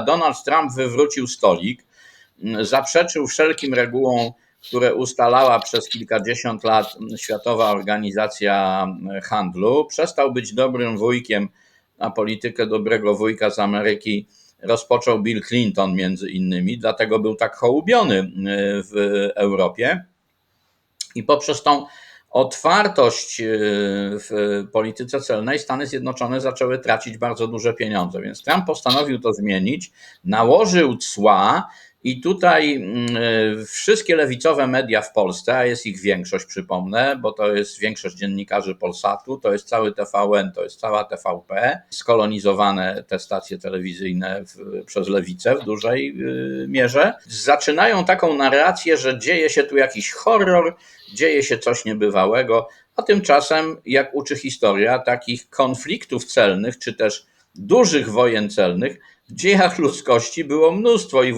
Donald Trump wywrócił stolik, zaprzeczył wszelkim regułom, które ustalała przez kilkadziesiąt lat Światowa Organizacja Handlu, przestał być dobrym wujkiem, a politykę dobrego wujka z Ameryki rozpoczął Bill Clinton między innymi, dlatego był tak hołubiony y, w Europie. I poprzez tą otwartość y, w polityce celnej Stany Zjednoczone zaczęły tracić bardzo duże pieniądze. Więc Trump postanowił to zmienić, nałożył cła. I tutaj mm, y, wszystkie lewicowe media w Polsce, a jest ich większość, przypomnę, bo to jest większość dziennikarzy Polsatu, to jest cały TVN, to jest cała TVP, skolonizowane te stacje telewizyjne w, przez lewicę w dużej y, mierze, zaczynają taką narrację, że dzieje się tu jakiś horror, dzieje się coś niebywałego, a tymczasem, jak uczy historia, takich konfliktów celnych, czy też dużych wojen celnych w dziejach ludzkości było mnóstwo i